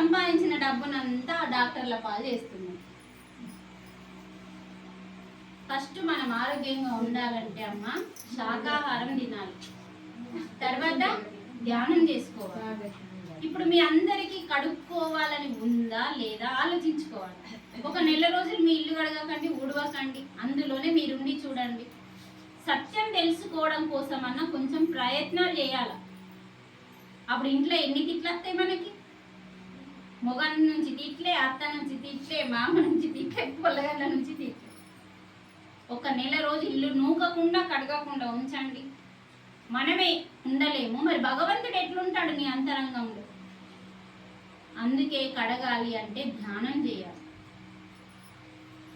సంపాదించిన డబ్బునంతా డాక్టర్ల పాలు చేస్తున్నాం. ఫస్ట్ మనం ఆరోగ్యంగా ఉండాలంటే అమ్మ శాకాహారం తినాలి. తర్వాత ధ్యానం చేసుకోవాలి. ఇప్పుడు మీ అందరికీ కడుక్కోవాలని ఉందా లేదా ఆలోచించుకోవాలి. ఒక నెల రోజులు మీ ఇల్లు కడగకండి ఊడవకండి అందులోనే మీరుండి చూడండి. సత్యం తెలుసుకోవడం కోసం అన్న కొంచెం ప్రయత్నాలు చేయాలి? అప్పుడు ఇంట్లో ఎన్ని తిట్లు వస్తాయి మనకి? మొగన్ నుంచి తిట్లే అత్త నుంచి తిట్లే మామ నుంచి తిట్లే పొల్లగల్ల నుంచి తిట్లే. ఒక నెల రోజు ఇల్లు నూకకుండా కడగకుండా ఉంచండి. మనమే ఉండలేము. మరి భగవంతుడు ఎట్లుంటాడు నీ అంతరంగంలో? అందుకే కడగాలి అంటే ధ్యానం చేయాలి.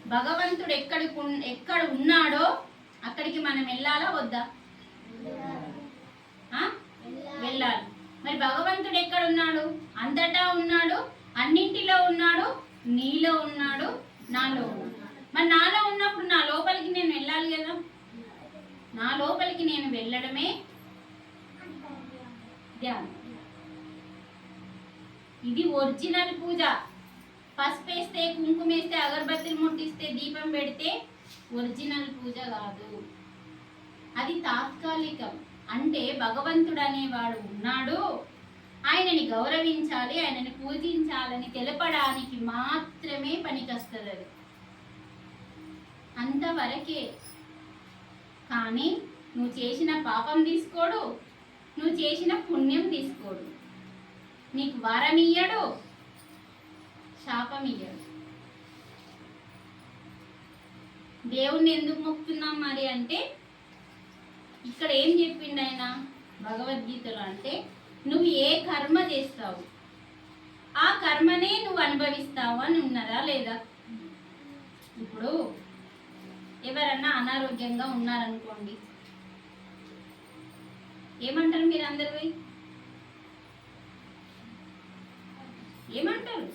భగవంతుడు ఎక్కడికి ఉన్- ఎక్కడ ఉన్నాడో అక్కడికి మనం వెళ్ళాలా వద్దా? వెళ్ళాలి. మరి భగవంతుడు ఎక్కడ ఉన్నాడు అంతటా ఉన్నాడు అన్నింటిలో ఉన్నాడు నీలో ఉన్నాడు నాలో మరి నాలో ఉన్నప్పుడు నా లోపలికి నేను వెళ్ళాలి కదా? నా లోపలికి నేను వెళ్ళడమే ధ్యానం. ఇది ఒరిజినల్ పూజ. పసుపు వేస్తే కుంకుమ వేస్తే అగరబత్తిలు ముట్టిస్తే దీపం పెడితే ఒరిజినల్ పూజ కాదు. అది తాత్కాలికం. అంటే భగవంతుడు అనేవాడు ఉన్నాడు. ఆయనని గౌరవించాలి ఆయనని పూజించాలని తెలపడానికి మాత్రమే పనికొస్తుంది అది. అంతవరకే. కానీ నువ్వు చేసిన పాపం తీసుకోడు నువ్వు చేసిన పుణ్యం తీసుకోడు. నీకు వరం ఇయ్యడు శాపం ఇయ్యడు. దేవుణ్ణి ఎందుకు మొక్కుతున్నాం మరి అంటే ఇక్కడ ఏం చెప్పిండు ఆయన భగవద్గీతలో అంటే నువ్వు ఏ కర్మ చేస్తావు? ఆ కర్మనే నువ్వు అనుభవిస్తావు అని ఉన్నదా లేదా? ఇప్పుడు ఎవరన్నా అనారోగ్యంగా ఉన్నారనుకోండి. ఏమంటారు మీరు అందరు ఏమంటారు?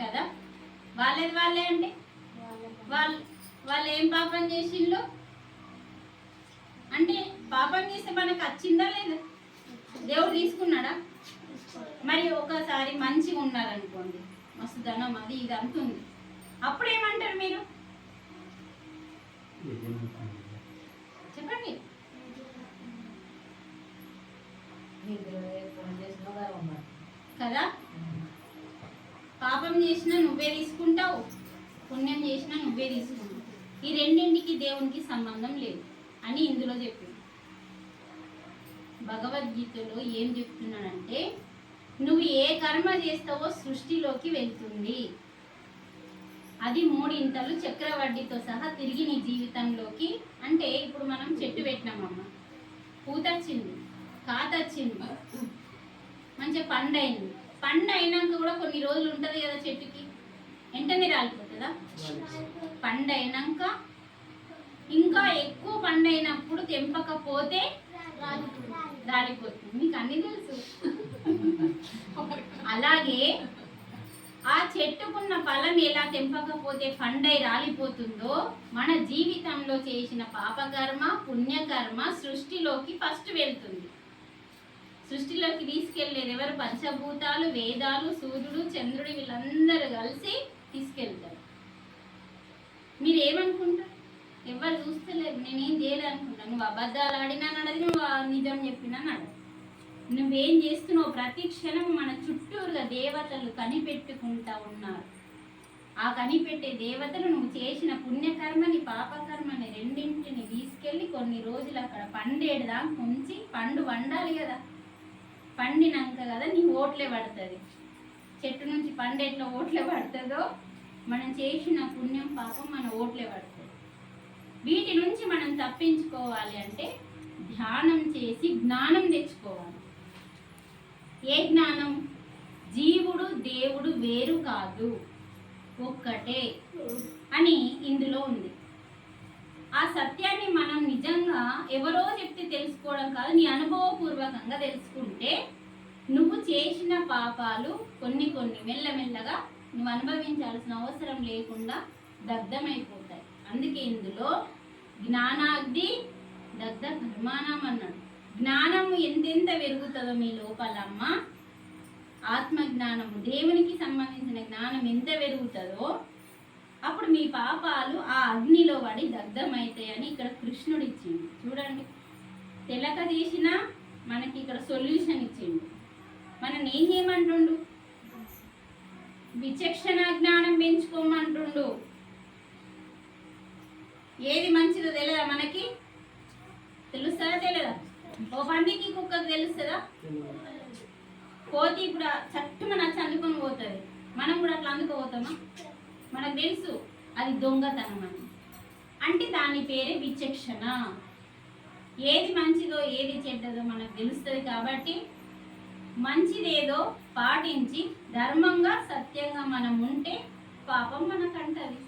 కదా? వాళ్ళది వాళ్ళే అంటే వాళ్ళు వాళ్ళు ఏం పాపం చేసిండ్రు అంటే పాపం చేస్తే మనకు వచ్చిందా లేదా? దేవుడు తీసుకున్నాడా? మరి ఒకసారి మంచిగా ఉన్నారనుకోండి మస్తు ధనం అది ఇది అంటుంది. అప్పుడు ఏమంటారు మీరు చెప్పండి కదా? పాపం చేసినా నువ్వే తీసుకుంటావు. పుణ్యం చేసినా నువ్వే తీసుకుంటావు. ఈ రెండింటికి దేవునికి సంబంధం లేదు అని ఇందులో చెప్పింది భగవద్గీతలో ఏం చెప్తున్నాడంటే నువ్వు ఏ కర్మ చేస్తావో సృష్టిలోకి వెళ్తుంది. అది మూడింతలు చక్రవడ్డీతో సహా తిరిగి నీ జీవితంలోకి అంటే ఇప్పుడు మనం చెట్టు పెట్టినామమ్మ పూత వచ్చింది కాత వచ్చింది మంచిగా పండు అయింది పండు అయినాక కూడా కొన్ని రోజులు ఉంటుంది కదా చెట్టుకి. వెంటనే రాలిపోతుందా? పండు అయినాక ఇంకా ఎక్కువ పండు అయినప్పుడు తెంపకపోతే రాలిపోతుంది మీకు అన్ని తెలుసు. అలాగే ఆ చెట్టుకున్న ఫలం ఎలా తెంపకపోతే పండై రాలిపోతుందో మన జీవితంలో చేసిన పాపకర్మ పుణ్యకర్మ సృష్టిలోకి ఫస్ట్ వెళ్తుంది. సృష్టిలోకి తీసుకెళ్ళేది ఎవరు? పంచభూతాలు వేదాలు సూర్యుడు చంద్రుడు వీళ్ళందరూ కలిసి తీసుకెళ్తారు. మీరు ఏమనుకుంటారు ఎవరు చూస్తలేరు. నేనేం చేయాలనుకుంటా నువ్వు అబద్ధాలు ఆడినా నడది నువ్వు నిజం చెప్పినా నడదు. నువ్వేం చేస్తున్నావు? ప్రతి క్షణం మన చుట్టూరుగా దేవతలు కనిపెట్టుకుంటా ఉన్నారు. ఆ కనిపెట్టే దేవతలు నువ్వు చేసిన పుణ్యకర్మని పాపకర్మని రెండింటిని తీసుకెళ్ళి కొన్ని రోజులు అక్కడ పండేడుదా ఉంచి పండు వండాలి కదా. పండినాక కదా నీ ఓట్లే పడుతుంది. చెట్టు నుంచి పండేట్లో ఓట్లే పడుతుందో? మనం చేసిన పుణ్యం పాపం మన ఓట్లే పడుతుంది. వీటి నుంచి మనం తప్పించుకోవాలి అంటే ధ్యానం చేసి జ్ఞానం తెచ్చుకోవాలి. ఏ జ్ఞానం? జీవుడు దేవుడు వేరు కాదు. ఒక్కటే అని ఇందులో ఉంది. ఆ సత్యాన్ని మనం నిజంగా ఎవరో చెప్తే తెలుసుకోవడం కాదు నీ అనుభవపూర్వకంగా తెలుసుకుంటే నువ్వు చేసిన పాపాలు కొన్ని కొన్ని మెల్లమెల్లగా నువ్వు అనుభవించాల్సిన అవసరం లేకుండా దగ్ధమైపోతాయి. అందుకే ఇందులో జ్ఞానాగ్ని దగ్ధ కర్మానం అన్నాడు. జ్ఞానము ఎంతెంత పెరుగుతుందో మీ లోపల అమ్మ ఆత్మ దేవునికి సంబంధించిన జ్ఞానం ఎంత పెరుగుతుందో అప్పుడు మీ పాపాలు ఆ అగ్నిలో పడి దగ్ధమవుతాయని ఇక్కడ కృష్ణుడు ఇచ్చిండు. చూడండి. తెలక తీసిన మనకి ఇక్కడ సొల్యూషన్ ఇచ్చిండు. మనం ఏం చేయమంటుండు? విచక్షణ జ్ఞానం ఏది మంచిదో తెలియదా మనకి? తెలుస్తుందా తెలియదా ఓ పందికి కుక్కకు తెలుస్తుందా? కోతి ఇప్పుడు చట్టున నచ్చి అందుకొని పోతుంది. మనం కూడా అట్లా అందుకోపోతామా మనకు తెలుసు అది దొంగతనం అని. అంటే దాని పేరే విచక్షణ. ఏది మంచిదో ఏది చెడ్డదో మనకు తెలుస్తుంది కాబట్టి మంచిదేదో పాటించి ధర్మంగా సత్యంగా మనం ఉంటే పాపం మనకంటది.